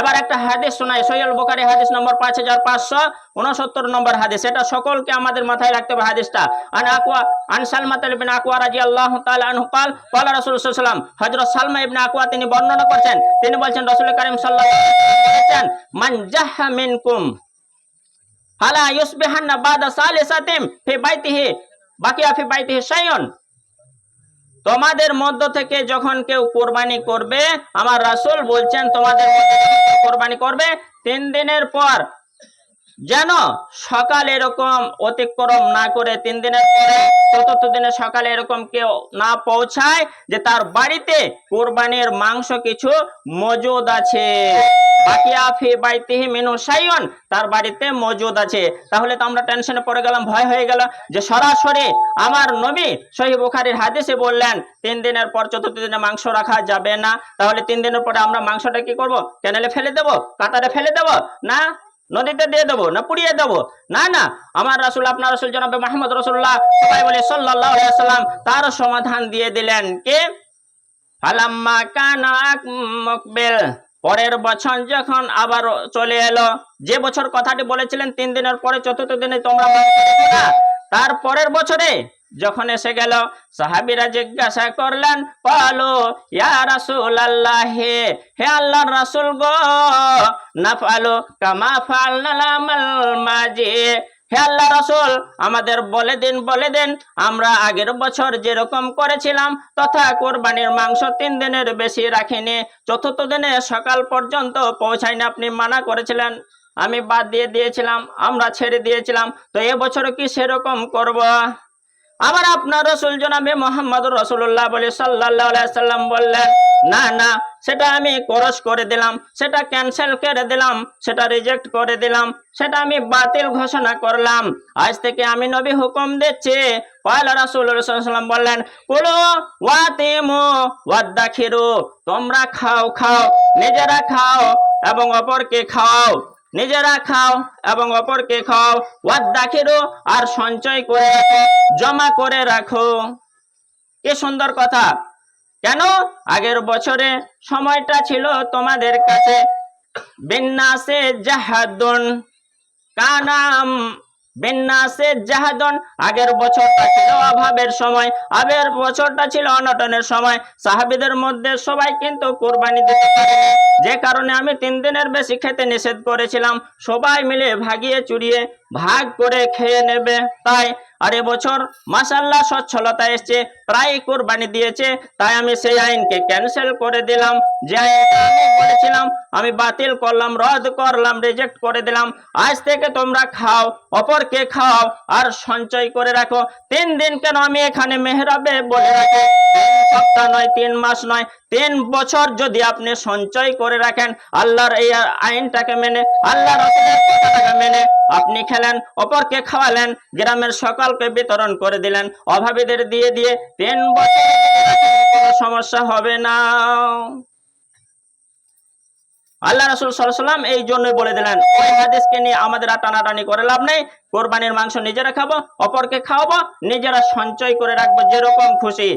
এবার একটা হাদিস শোনাই। সৈয়ল বোকারি হাদিস নম্বর পাঁচ হাজার পাঁচশো উনসত্তর নম্বর হাদিস। এটা সকলকে আমাদের মাথায় রাখতে হবে হাদিসটা। আন আকুয়া আন সালমা আকুয়া রাজি আল্লাহ তাল সাল্লাম হজরত সালমা আকুয়া তিনি বর্ণনা করছেন। তিনি বলছেন, রসুল করিম সাল্লাহ বলেছেন মিনকুম, ফালা ইউসবিহান্না বাদা সালিসাতিম ফি বাইতিহি, বাকিয়া ফি বাইতিহি সায়ন তোমাদের মধ্য থেকে যখন কেউ কোরবানি করবে, আমার রাসুল বলছেন, তোমাদের মধ্যে কোরবানি করবে? তিন দিনের পর যেন সকাল এরকম অতিক্রম না করে তিন দিনের পরে চতুর্থ দিনে সকালে এরকম কেউ না পৌঁছায় যে তার বাড়িতে কোরবানির মাংস কিছু মজুদ আছে। তার বাড়িতে মজুদ আছে। তাহলে তো আমরা টেনশনে পড়ে গেলাম, ভয় হয়ে গেল যে সরাসরি আমার নবী সহি বুখারীর হাদিসে বললেন, তিন দিনের পর চতুর্থ দিনে মাংস রাখা যাবে না। তাহলে তিন দিনের পরে আমরা মাংসটা কি করব? ক্যানেলে ফেলে দেব? কাতারে ফেলে দেব? না? নদীতে দিয়ে দেবো না পুড়িয়ে দেবো? না না। আমার রাসুল, আপনার রাসুল জনাবে মাহমুদ রসুল্লাহ সবাই বলে সাল্লাম তার সমাধান দিয়ে দিলেন। কে? ফালাম্মা কানা মকবেল। পরের বছর যখন আবার চলে এলো, যে বছর কথাটি বলেছিলেন, তিন দিনের পরে, চতুর্থ দিনে তোমরা তার পরের বছরে যখন এসে গেল, সাহাবিরা জিজ্ঞাসা করলেন, পালো, ইয়া রাসূল আল্লাহ হে আল্লাহর রাসূল গো না পালো কামা ফালনালামাল মাজি, হে আল্লাহ রাসূল, আমাদের বলে দিন বলে দিন, আমরা আগের বছর যেরকম করেছিলাম, তথা কোরবানির মাংস তিন দিনের বেশি রাখিনি, চতুর্থ দিনে সকাল পর্যন্ত পৌঁছায়নি আপনি মানা করেছিলেন। আমি বাদ দিয়ে দিয়েছিলাম, আমরা ছেড়ে দিয়েছিলাম, তো এবছর কি সেরকম করব? আবার আপনার রসুল জনাবে মোহাম্মদ রসুল্লাহ বলে সাল্লাহ সাল্লাম বললেন, না না, সেটা আমি করস করে দিলাম, সেটা ক্যান্সেল করে দিলাম, সেটা রিজেক্ট করে দিলাম, সেটা আমি বাতিল ঘোষণা করলাম। আজ থেকে আমি নবী হুকুম দিচ্ছি। পয়লা রাসুল সাল্লাম বললেন, কুলো ওয়াতিমু ওয়াদ্দাখিরু তোমরা খাও খাও, নিজেরা খাও এবং অপরকে খাও। নিজেরা খাও এবং অপরকে খাও। ওয়াদ দাখিরো আর সঞ্চয় করে জমা করে রাখো। কি সুন্দর কথা। কেন? আগের বছরে সময়টা ছিল তোমাদের কাছে। বিন্যাসে জাহাদুন, কানাম বিন্যাসে জাহাদন আগের বছরটা ছিল অভাবের সময়, আগের বছরটা ছিল অনটনের সময়। সাহাবিদের মধ্যে সবাই কিন্তু কোরবানি দিতে পারেনি। যে কারণে আমি তিন দিনের বেশি খেতে নিষেধ করেছিলাম। সবাই মিলে ভাগিয়ে চুরিয়ে ভাগ করে খেয়ে নেবে। তাই আর এবছর মাসাল্লাহ সচ্ছলতা এসছে প্রায় কোরবানি দিয়েছে। তাই আমি সেই আইনকে ক্যান্সেল করে দিলাম। যে আইনটা আমি আমি বাতিল করলাম, রদ করলাম রিজেক্ট করে দিলাম। আজ থেকে তোমরা খাও, অপরকে খাও আর সঞ্চয় করে রাখো। তিন দিন কেন আমি এখানে মেহরাবে বলে রাখি? সপ্তাহ নয়, তিন মাস নয়, তিন বছর যদি আপনি সঞ্চয় করে রাখেন, আল্লাহর এই আইনটাকে মেনে আল্লাহ রসুলের কথাটাকে মেনে আপনি খেলেন, অপরকে খাওয়ালেন, গ্রামের সকলকে বিতরণ করে দিলেন, অভাবীদের দিয়ে দিয়ে তিন বছর কোনো সমস্যা হবে না। আল্লাহ রসুল সাল্লাম এই জন্যই বলে দিলেন, ওই হাদিসকে নিয়ে আমাদের আর টানাটানি করে লাভ নেই। কোরবানির মাংস নিজেরা খাব, অপরকে খাওয়াবো, নিজেরা সঞ্চয় করে রাখব, যেরকম খুশি।